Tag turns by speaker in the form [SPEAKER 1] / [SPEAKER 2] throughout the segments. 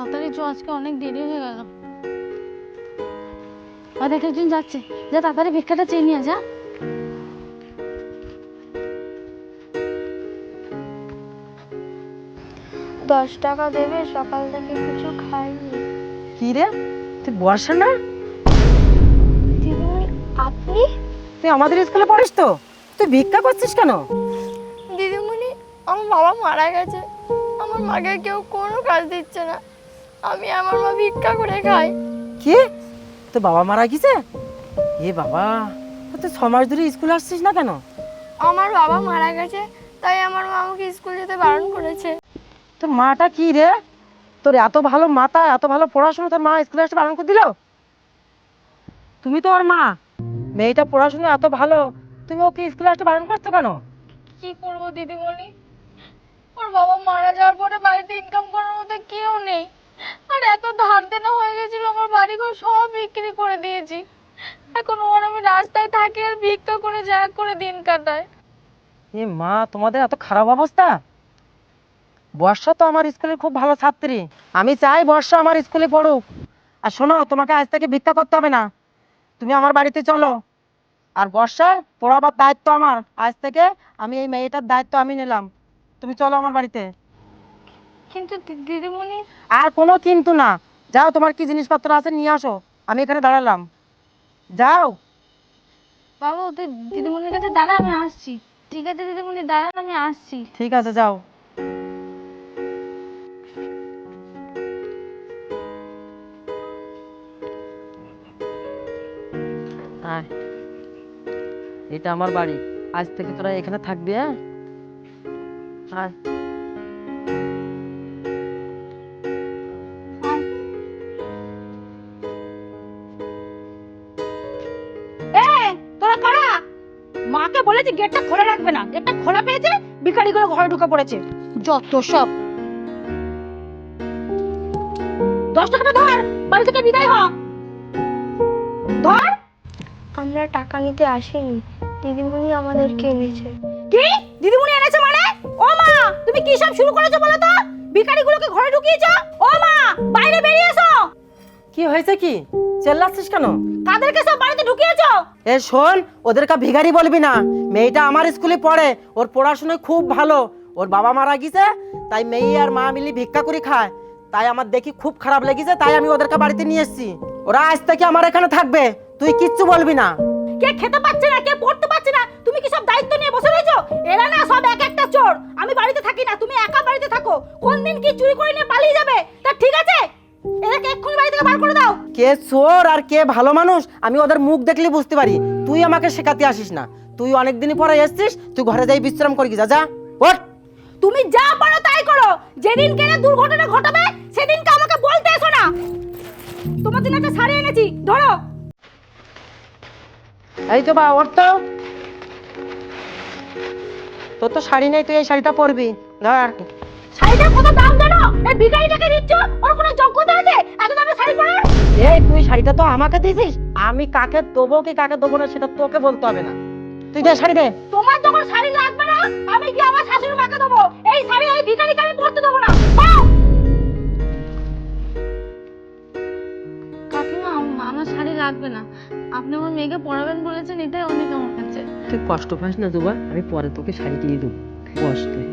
[SPEAKER 1] তাড়াতাড়ি চ আজকে অনেক দেরি হয়ে গেল। আর দেখ একজন যাচ্ছে। যা তাড়াতাড়ি ভিক্ষাটা চেয়ে নিয়ে যা।
[SPEAKER 2] দশ টাকা দেবে সকাল থেকে কিছু খাইনি।
[SPEAKER 3] কি রে? তুই বর্ষা না?
[SPEAKER 2] দিদিমণি আপনি?
[SPEAKER 3] তুই আমাদের স্কুলে পড়িস তো? তুই ভিক্ষা করছিস কেন?
[SPEAKER 2] দিদিমণি আমার বাবা মারা গেছে। আমার মাকে কেউ কোনো কাজ দিচ্ছে না। আমি আমার মা ভিক্ষা করে খাই।
[SPEAKER 3] কি? তোর বাবা মারা গেছে? এ বাবা তা তুই ছ মাস ধরে স্কুল আসছিস না কেন?
[SPEAKER 2] আমার বাবা মারা গেছে তাই আমার মা আমাকে স্কুল যেতে বারণ করেছে।
[SPEAKER 3] তোর মাটা কি রে? তোর এত ভালো মাথা এত ভালো পড়াশোনা তোর মা স্কুলে আসতে বারণ করে দিল? তুমি তো ওর মা। মেয়েটা পড়াশোনা এত ভালো তুমি ওকে স্কুলে আসতে বারণ করছ কেন?
[SPEAKER 1] কি করব দিদিমণি? ওর বাবা মারা যাওয়ার পরে বাড়িতে ইনকাম করার মতো কেউ নেই। আর এত ধার দেনা হয়ে গেছিল, আমার বাড়ি ঘর সব বিক্রি করে দিয়েছি। এখন ওর আমি রাস্তায় থাকি আর ভিক্ষা করে যা করে দিন কাটায়।
[SPEAKER 3] এ মা, তোমাদের এত খারাপ অবস্থা? বর্ষা তো আমার স্কুলের খুব ভালো ছাত্রী। আমি চাই বর্ষা আমার স্কুলে পড়ুক। আর শোনো, তোমাকে আজ থেকে ভিক্ষা করতে হবে না। তুমি আমার বাড়িতে চলো। আর বর্ষা, পড়াবার দায়িত্ব আমার। আজ থেকে আমি এই মেয়েটার দায়িত্ব আমি নিলাম। তুমি চলো আমার বাড়িতে।
[SPEAKER 1] কিন্তু দিদিমণি?
[SPEAKER 3] আর কোনো কিন্তু না। যাও তোমার কি জিনিসপত্র আছে নিয়ে আসো। আমি এখানে দাঁড়ালাম। যাও।
[SPEAKER 1] বাবু তুই দিদিমণির কাছে দাঁড়া আমি আসছি। ঠিক আছে দিদিমণি দাঁড়ান আমি আসছি।
[SPEAKER 3] ঠিক আছে যাও। আয়। এটা আমার বাড়ি। আজ থেকে তোরা এখানে থাকবি হ্যাঁ? আয়।
[SPEAKER 4] বলেছে গেটটা খোলা রাখবে না। গেটটা খোলা পেয়েছে ভিখারি গুলো ঘরে ঢুকে পড়েছে। যত সব। দশ টাকাটা ধর বাড়ি থেকে বিদায় হ। ধর।
[SPEAKER 2] আমরা টাকা নিতে আসিনি। দিদিমণি আমাদেরকে এনেছে।
[SPEAKER 4] কি? দিদিমণি এনেছে মানে? ও মা! তুমি কি সব শুরু করেছ বলো তো? ভিখারি গুলোকে ঘরে ঢুকিয়েছো? ও মা! বাইরে বেরিয়ে এসো!
[SPEAKER 3] কি হয়েছে কি? চেল্লাচ্ছিস কেন?
[SPEAKER 4] কাদেরকে সব বাড়িতে ঢুকিয়েছো?
[SPEAKER 3] এ শোন ওদেরকে ভিখারি বলবি না। মেয়েটা আমার স্কুলে পড়ে ওর পড়াশোনায় খুব ভালো। ওর বাবা মারা গেছে তাই মেয়ে আর মা মিলি ভিক্ষা করে খায়। তাই আমার দেখি খুব খারাপ লেগেছে তাই আমি ওদেরকে বাড়িতে নিয়ে এসেছি। ওরা আজ থেকে আমার এখানে থাকবে তুই কিচ্ছু বলবি না।
[SPEAKER 4] কে খেতে পাচ্ছে না কে পড়তে পারছে না তুমি কি সব দায়িত্ব নিয়ে বসে রয়েছো? এরা না সব এক একটা চোর। আমি বাড়িতে থাকি না তুমি একা বাড়িতে থাকো। কোন দিন কি চুরি করে নিয়ে পালিয়ে যাবে?
[SPEAKER 3] কে চোর আর কে ভালো মানুষ আমি ওদের মুখ দেখলে বুঝতে পারি। তুই আমাকে শেখাতে আসিস না। তুই অনেক দিন পরে এসছিস তুই ঘরে যাই বিশ্রাম করি যা যা। ওঠ।
[SPEAKER 4] তুমি যা পারো তাই করো। যেদিন কেন দুর্ঘটনা ঘটাবে সেদিনকে আমাকে বলতে এসো না। তোমার জন্য একটা শাড়ি এনেছি ধরো।
[SPEAKER 3] এই তো বা ওর তো। তোর তো শাড়ি নেই তুই এই শাড়িটা পরবি। ধর।
[SPEAKER 4] শাড়িটার কত দাম জানো? এই ভিখারিটাকে দিচ্ছ? ওর কোনো যোগ্যতা আছে? এত দামে শাড়ি পরার?
[SPEAKER 3] এই তুই শাড়িটা তো আমাকে দিছিস আমি কাকে দেবো কি কাকে দেবো না সেটা তোকে বলতে হবে না। তুই দে শাড়ি দে।
[SPEAKER 4] তোমার যখন শাড়ি লাগবে না আমি কি আমার শাশুড়ি মাকে দেবো। এই শাড়ি এই ভিখারিকে আমি পরতে দেবো না।
[SPEAKER 1] কাকিমা আমার শাড়ি লাগবে না। আপনি আমার মেয়েকে পড়াবেন বলেছেন এটাই অনেক আমার কাছে।
[SPEAKER 3] তুই কষ্ট পাস না দুবা আমি পরে তোকে শাড়ি কিনে দেবো। বস তুই।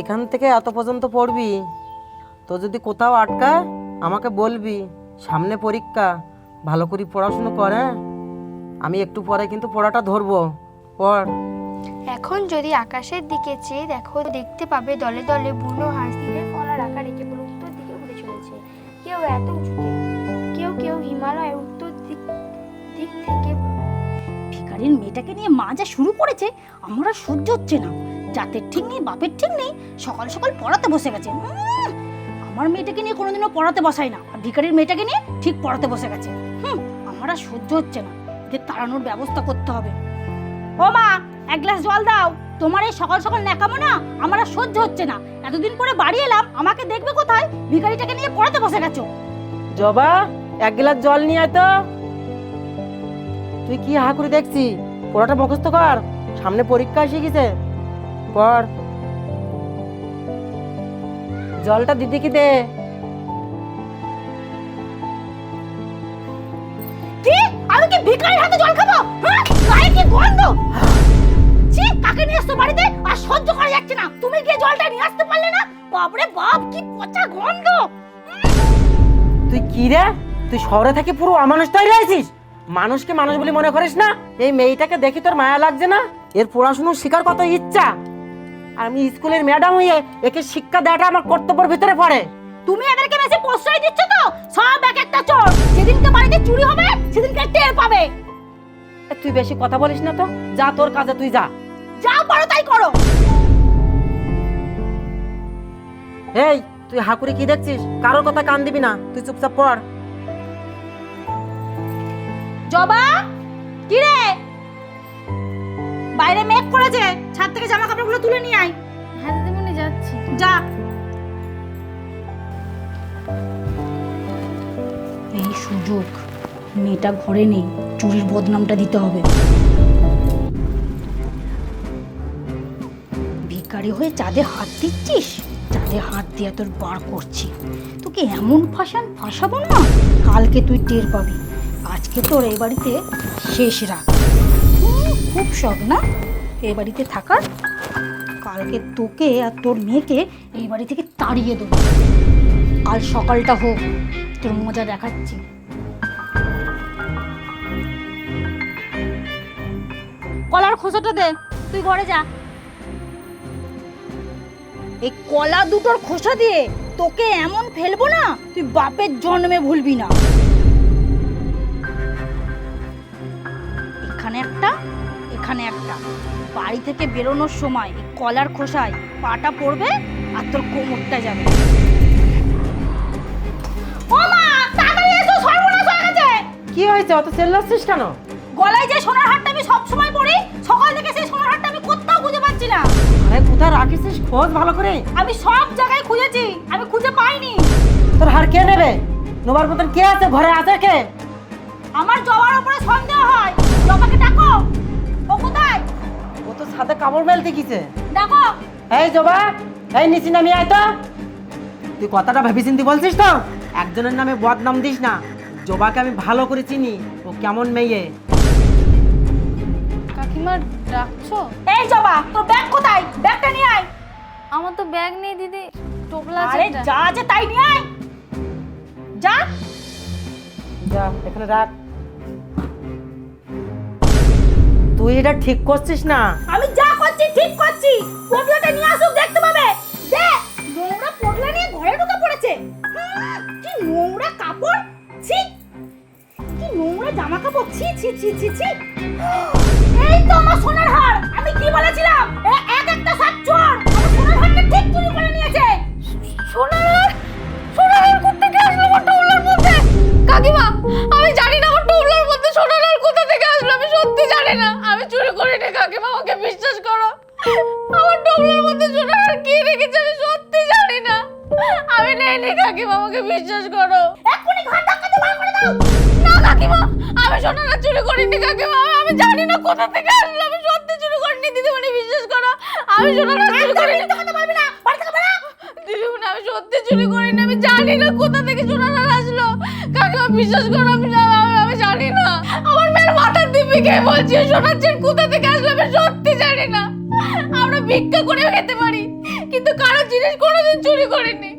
[SPEAKER 3] এখান থেকে এত পর্যন্ত পড়বি? তো যদি কোথাও আটকায় আমাকে বলবি, সামনে পরীক্ষা, ভালো করে পড়াশুনো কর হ্যাঁ? আমি একটু পরে কিন্তু পড়াটা ধরবো। পড়।
[SPEAKER 2] এখন যদি আকাশের দিকে চেয়ে দেখো, দেখতে পাবে দলে দলে বুনো হাঁস তীরের ফলার আকারে কেবল উত্তর দিকে উড়ে চলেছে। কেউ এত উঁচুতে, কেউ কেউ হিমালয়ের উত্তর দিক দিক থেকে
[SPEAKER 4] ভিখারির মেয়েটাকে নিয়ে মা যা শুরু করেছে, আমার সহ্য হচ্ছে না। জাতের ঠিক নেই, বাপের ঠিক নেই, সকাল সকাল পড়াতে বসে গেছে। আমার মেয়েটাকে নিয়ে কোনোদিনও পড়াতে বসাই না। আর ভিখারির মেয়েটাকে নিয়ে ঠিক পড়াতে বসে গেছে। হুম, আমার আর সহ্য হচ্ছে না। এদের তাড়ানোর ব্যবস্থা করতে হবে। ও মা, এক গ্লাস জল দাও। তোমার এই সকাল সকাল ন্যাকামো না, আমার আর সহ্য হচ্ছে না। এতদিন পরে বাড়ি এলাম, আমাকে দেখবে কোথায়? ভিখারিটাকে নিয়ে পড়াতে বসে গেছো।
[SPEAKER 3] জবা, এক গ্লাস জল নিয়ে আয় তো। তুই কি হা করে দেখছি পড়াটা মুখস্থ কর। সামনে পরীক্ষা এসে গেছে। পড়। জলটা দিদিকে দে।
[SPEAKER 4] কি? আমি কি ভিখারির হাতে জল খাব? হ্যাঁ? গায়ে কি গন্ধ? ছি কাকে নিয়ে আসছো বাড়িতে? আর সহ্য করা যাচ্ছে না। তুমি গিয়ে জলটা নিয়ে আসতে পারলে না? বাপরে বাপ কি পচা গন্ধ।
[SPEAKER 3] তুই কি রে? তুই শহরে থেকে পুরো অমানুষ তৈরি হয়েছিস? মানুষকে মানুষ বলে মনে করিস না? এই মেয়েটাকে দেখি তোর মায়া লাগছে না? এর পড়াশুনো শেখার কত ইচ্ছা? আমি স্কুলের ম্যাডাম হয়ে একে শিক্ষা দেওয়াটা আমার কর্তব্যের ভিতরে পড়ে।
[SPEAKER 4] তুমি এদেরকে বেশি প্রশ্রয় দিচ্ছ তো? সব এক একটা চোর। যেদিনকে বাড়িতে চুরি হবে সেদিনকে টের পাবে।
[SPEAKER 3] তুই বেশি কথা বলিস না তো। যা তোর কাজে তুই যা।
[SPEAKER 4] যা পারো তাই করো।
[SPEAKER 3] এই তুই হাকুরি কি দেখছিস? কারোর কথা কান দিবি না। তুই চুপচাপ পড়।
[SPEAKER 4] জবা কি রে বাইরে মেঘ করেছে ছাদ থেকে জামা কাপড়গুলো তুলে নিয়ে আয়।
[SPEAKER 1] হ্যাঁ দিদিমণি যাচ্ছি।
[SPEAKER 4] যা। এই সুযোগ মেয়েটা ঘরে নেই চুরির বদনামটা দিতে হবে। ভিখারি হয়ে চাঁদে হাত দিচ্ছিস? চাঁদে হাত দিয়ে তোর বার করছি। তোকে এমন ফাঁসান ফাঁসাবো না কালকে তুই টের পাবি। আজকে তোর এই বাড়িতে শেষ রাত। হুম, খুব শখ না? এই বাড়িতে থাকার? কালকে তোকে আর তোর মেয়েকে এই বাড়ি থেকে তাড়িয়ে দেবো। কাল সকালটা হোক তোর মজা দেখাচ্ছি। কলার খোসাটা দে তুই ঘরে যা। এই কলা দুটোর খোসা দিয়ে তোকে এমন ফেলব না তুই বাপের জন্মে ভুলবি না। এখানে একটা এখানে একটা। বাড়ি থেকে বেরোনোর সময় এই কলার খোসায় পাটা পড়বে আর তোর কোমরটা যাবে। ও মা তাড়াতাড়ি এসো সর্বনাশ হয়ে গেছে।
[SPEAKER 3] কি হয়েছে? অত চেল্লাচ্ছিস কেন?
[SPEAKER 4] গলায় যে সোনার হারটা আমি সব সময় পরি সকাল থেকে সেই সোনার হারটা আমি কোথাও খুঁজে পাচ্ছি না।
[SPEAKER 3] আরে কোথায় রাখিসিস? খোঁজ ভালো করে।
[SPEAKER 4] আমি সব জায়গায় খুঁজেছি আমি খুঁজে পাইনি।
[SPEAKER 3] তোর হার কে নেবে? নোবার মতন কে আছে? ঘরে আছে কে?
[SPEAKER 4] আমার জবার উপরে সন্দেহ হয়। জবাকে ডাকো।
[SPEAKER 3] সাথে কাপড় মেলতে গিয়েছে
[SPEAKER 4] ডাকো
[SPEAKER 3] এই জবা এই নিচি নামি আয় তো। তুই কথাটা ভেবে চিন্তি বলছিস তো? একজনের নামে বদনাম দিস না। জবাকে আমি ভালো করে চিনি। ও কেমন মেয়ে।
[SPEAKER 1] কাকিমা ডাকছো?
[SPEAKER 4] এই জবা তোর ব্যাগ কোথায়? ব্যাগটা নিয়ে আয়।
[SPEAKER 1] আমার তো ব্যাগ নেই দিদি। টোপলা আছে
[SPEAKER 4] আরে। যা আছে তাই নিয়ে আয়। যা।
[SPEAKER 3] যা এখানে রাখ। তুই এটা ঠিক করছিস না?
[SPEAKER 4] আমি যা করছি, ঠিক করছি। পোটলাটা নিয়ে আসুক, দেখতে পাবে। দে, নোংরা পোটলা নিয়ে ঘরে ঢুকে পড়েছে। কি নোংরা কাপড়? ছি, কি নোংরা জামা কাপড় ছি ছি ছি ছি ছি। এই তো আমার সোনার হার। আমি কি বলেছিলাম? এক একটা সব চোর। সোনার হারটা ঠিক চুরি করে নিয়েছে।
[SPEAKER 1] সোনার হার? সোনার হার কোথেকে আসলো আমার টোপলার মধ্যে? কাকিমা, আমি জানি না আমার টোপলার মধ্যে সোনার হার কোথা থেকে আসলো, আমি সত্যি জানি না। চুরি করিনি কাকিমা আমাকে বিশ্বাস করো? আমার টোপলার মধ্যে সোনার হার কে রেখেছে আমি সত্যি জানি না। আমি নেই নেইনি কাকিমা আমাকে বিশ্বাস করো।
[SPEAKER 4] এক্ষুনি ঘর ধাক্কাতে বার করে দাও।
[SPEAKER 1] না কাকিমা আমি হার চুরি করিনি কাকিমা। আমি- আমি জানি না কোথা থেকে আসলো আমি সত্যি চুরি করিনি। দিদিমণি বিশ্বাস করো আমি হার চুরি করিনি।
[SPEAKER 4] কথা বলবি না বাড়ি থেকে বেরো।
[SPEAKER 1] দিদিমণি আমি সত্যি চুরি করিনি আমি জানি না কোথা থেকে হার আসলো। কাকিমা বিশ্বাস করো আমি আমি- আমি জানি না। আমার মেয়ের মাথার দিব্যি কে বলছি? সোনার কোথা থেকে আসলে? আমি সত্যি জানি না। আমরা ভিক্ষা করে খেতে পারি। কিন্তু কারও জিনিস কোনোদিন চুরি করিনি।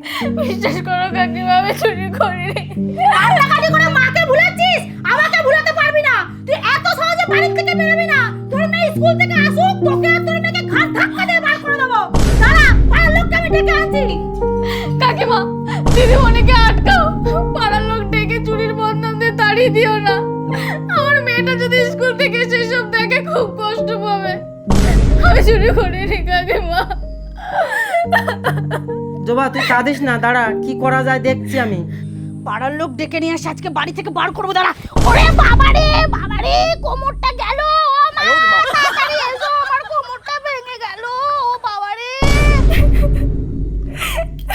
[SPEAKER 1] বিশ্বাস করো কাকিমা আমি চুরি করিনি।
[SPEAKER 4] কান্নাকাটি করে মাকে ভুলাচ্ছিস? আমাকে ভুলাতে পারবি না। তুই এত সহজে বাড়ি থেকে বেরোবি না। তোর মেয়ে স্কুল থেকে আসুক, তোকে
[SPEAKER 1] করিনি কাকিমা
[SPEAKER 3] জবা তুই কাঁদিস না দাঁড়া কি করা যায় দেখছি আমি।
[SPEAKER 4] পাড়ার লোক ডেকে নিয়ে আসে আজকে বাড়ি থেকে বার করব দাঁড়া। ওরে বাবারে বাবারে কোমরটা গেল ও মা তাড়াতাড়ি এসো আমার কোমরটা ভেঙে গেল ও বাবারে।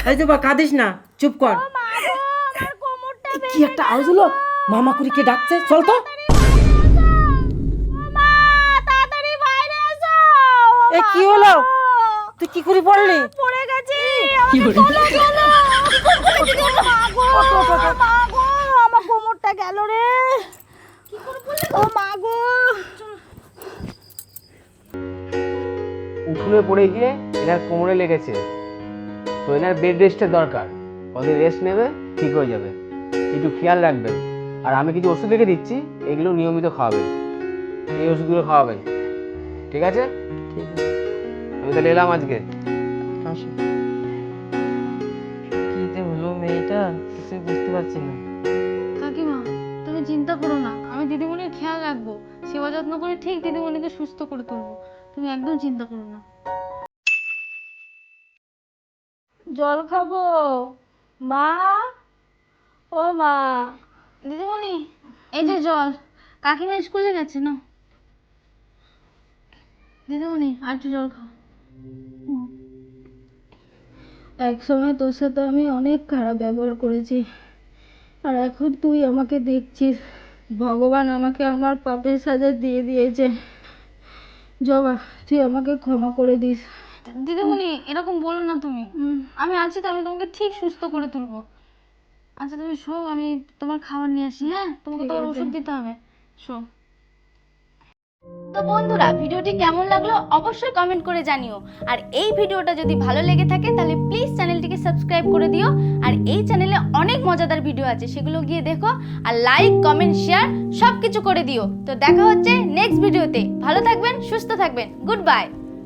[SPEAKER 3] এই জবা কাঁদিস না চুপ কর।
[SPEAKER 4] মা গো আমার কোমরটা
[SPEAKER 3] এই কি একটা আওয়াজ হলো? মামা কুড়িকে ডাকছে চল তো। কি হলো? তুই কি করে পড়লি?
[SPEAKER 5] পড়ে গেছি। মা গো আমার কোমরটা গেল রে। ও মা গো
[SPEAKER 6] উঠোনে পড়ে গিয়ে এনার কোমরে লেগেছে। তো এনার বেড রেস্টের দরকার। কদিন রেস্ট নেবে ঠিক হয়ে যাবে। একটু খেয়াল রাখবেন। আর আমি কিছু ওষুধ লিখে দিচ্ছি এগুলো নিয়মিত খাওয়াবেন। এই ওষুধগুলো খাওয়াবেন।
[SPEAKER 3] ঠিক আছে?
[SPEAKER 6] আমি তাহলে এলাম আজকে।
[SPEAKER 3] আসো। কি যে হলো মেয়েটা কিছু বুঝতে পারছি না।
[SPEAKER 1] কাকিমা তুমি চিন্তা করো না। আমি দিদিমণির খেয়াল রাখব। সেবা যত্ন করে ঠিক দিদিমণিকে সুস্থ করে তুলবো। তুমি একদম চিন্তা করো না। জল খাব? মা? ও মা। দিদিমণি এই যে জল। কাকিমা স্কুলে গেছে না? দিদিমণি আর একটু জল খাও। এক সময় তোর সাথে আমি অনেক খারাপ ব্যবহার করেছি আর এখন তুই আমাকে দেখছিস। ভগবান আমাকে আমার পাপের সাজা দিয়ে দিয়েছে। জবা তুই আমাকে ক্ষমা করে দিস। দিদিমণি এরকম বলো না তুমি। আমি আছি তো আমি তোমাকে ঠিক সুস্থ করে তুলবো। আচ্ছা তুমি শো আমি তোমার খাবার নিয়ে আসি হ্যাঁ? তোমাকে তোমার ওষুধ দিতে হবে। শো।
[SPEAKER 5] তো বন্ধুরা, ভিডিওটি কেমন লাগল অবশ্যই কমেন্ট করে জানিও। আর এই ভিডিওটা যদি ভালো লেগে থাকে, তাহলে প্লিজ চ্যানেলটিকে সাবস্ক্রাইব করে দিও। আর এই চ্যানেলে অনেক মজাদার ভিডিও আছে, সেগুলো গিয়ে দেখো আর লাইক কমেন্ট শেয়ার সব কিছু করে দিও। তো দেখা হচ্ছে নেক্সট ভিডিওতে ভালো থাকবেন, সুস্থ থাকবেন। Good bye